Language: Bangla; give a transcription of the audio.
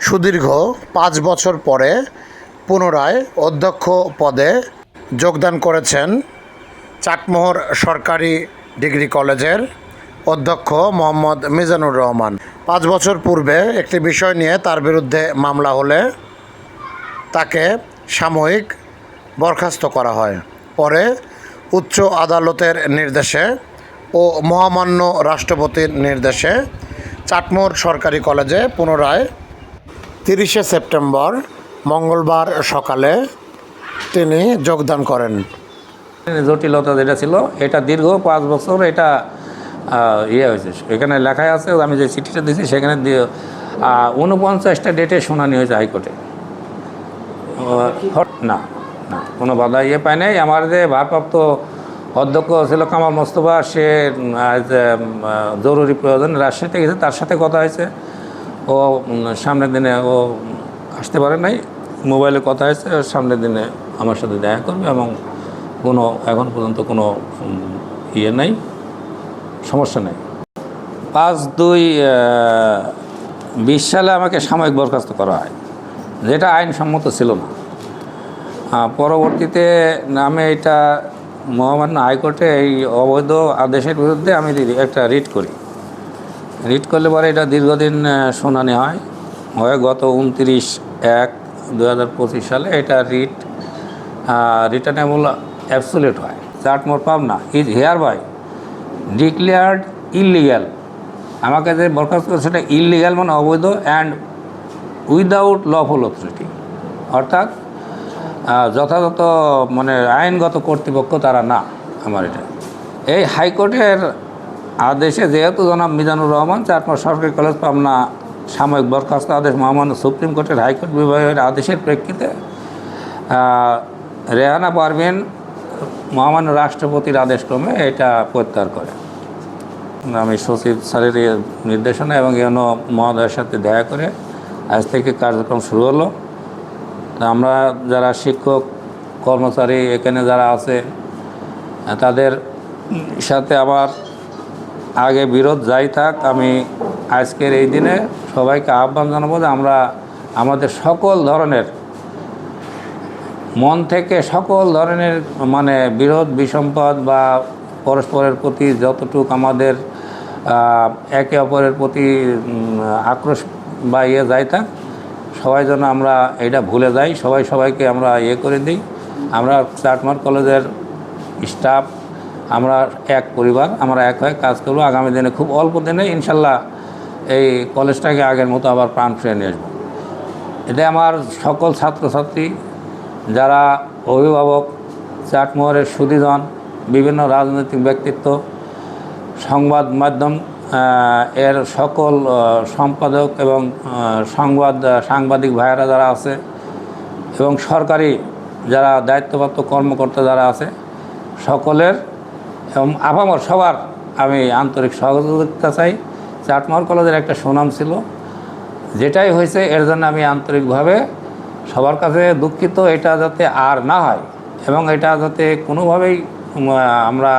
সুদীর্ঘ পাঁচ বছর পরে পুনরায় অধ্যক্ষ পদে যোগদান করেছেন চাটমোহর সরকারি ডিগ্রি কলেজের অধ্যক্ষ মোহাম্মদ মিজানুর রহমান। পাঁচ বছর পূর্বে একটি বিষয় নিয়ে তার বিরুদ্ধে মামলা হলে তাকে সাময়িক বরখাস্ত করা হয়। পরে উচ্চ আদালতের নির্দেশে ও মহামান্য রাষ্ট্রপতির নির্দেশে চাটমোহর সরকারি কলেজে পুনরায় তিরিশে সেপ্টেম্বর মঙ্গলবার সকালে তিনি যোগদান করেন। জটিলতা যেটা ছিল এটা দীর্ঘ পাঁচ বছর এটা ইয়ে হয়েছে। এখানে লেখায় আছে আমি যে চিঠিটা দিয়েছি সেখানে দিয়ে উনপঞ্চাশটা ডেটে শুনানি হয়েছে হাইকোর্টে। না না কোনো বাধা ইয়ে পায় নাই। আমার যে ভারপ্রাপ্ত অধ্যক্ষ ছিল কামাল মোস্তফা সে জরুরি প্রয়োজন রাজশাহীতে গেছে তার সাথে কথা হয়েছে। ও সামনের দিনে ও আসতে পারে নাই। মোবাইলে কথা হয়েছে, সামনের দিনে আমার সাথে দেখা করবে এবং কোনো, এখন পর্যন্ত কোনো ইয়ে নাই, সমস্যা নেই। পাঁচ দুই বিশ সালে আমাকে সাময়িক বরখাস্ত করা হয়, যেটা আইনসম্মত ছিল না। পরবর্তীতে আমি এটা মহামান্য হাইকোর্টে এই অবৈধ আদেশের বিরুদ্ধে আমি একটা রিট করি। রিট করলে পরে এটা দীর্ঘদিন শুনানি হয়। হয়ে গত উনত্রিশ এক দু সালে এটা রিট রিটার্নেবল অ্যাবসোলিউট হয়। Chatmohar Pabna, is hereby declared illegal আমাকে যে বরখাস্ত করে সেটা ইলিগ্যাল মানে অবৈধ অ্যান্ড উইদাউট লফুল অথরিটি। অর্থাৎ যথাযথ মানে আইনগত কর্তৃপক্ষ তারা না, আমার এটা। এই হাইকোর্টের আদেশে যেহেতু জনাব মিজানুর রহমান চারপাশ সরকারি কলেজ পাবনা সাময়িক বরখাস্ত আদেশ মহামান্য সুপ্রিম কোর্টের হাইকোর্ট বিভাগের আদেশের প্রেক্ষিতে রেহানা পারভিন মহামান্য রাষ্ট্রপতির আদেশক্রমে এটা প্রত্যাহার করে। আমি সচিব স্যারের নির্দেশনা এবং ইউনো মহোদয়ের সাথে দেখা করে আজ থেকে কার্যক্রম শুরু হলো। আমরা যারা শিক্ষক, কর্মচারী এখানে যারা আছে, তাদের সাথে আবার আগে বিরোধ যাই থাক, আমি আজকের এই দিনে সবাইকে আহ্বান জানাব যে আমরা আমাদের সকল ধরনের মন থেকে সকল ধরনের মানে বিরোধ, বিসম্পদ বা পরস্পরের প্রতি যতটুক আমাদের একে অপরের প্রতি আক্রোশ বা ইয়ে যাই থাক, সবাই যেন আমরা এটা ভুলে যাই। সবাই সবাইকে আমরা ইয়ে করে দিই। আমরা চাটমার কলেজের স্টাফ আমরা এক পরিবার, আমরা এক হয়ে কাজ করব। আগামী দিনে খুব অল্প দিনে ইনশাল্লাহ এই কলেজটাকে আগের মতো আবার প্রাণ ফিরে নিয়ে আসব। এতে আমার সকল ছাত্রছাত্রী, যারা অভিভাবক, চাটমোহরের সুদীজন বিভিন্ন রাজনৈতিক ব্যক্তিত্ব, সংবাদ মাধ্যম এর সকল সম্পাদক এবং সংবাদ সাংবাদিক ভাইয়েরা যারা আছে এবং সরকারি যারা দায়িত্বপ্রাপ্ত কর্মকর্তা যারা আছে, সকলের এবং আপামর সবার আমি আন্তরিক সহযোগিতা চাই। চাটমহল কলেজের একটা সুনাম ছিল, যেটাই হয়েছে এর জন্য আমি আন্তরিকভাবে সবার কাছে দুঃখিত, এটা যাতে আর না হয় এবং এটা যাতে কোনোভাবেই আমরা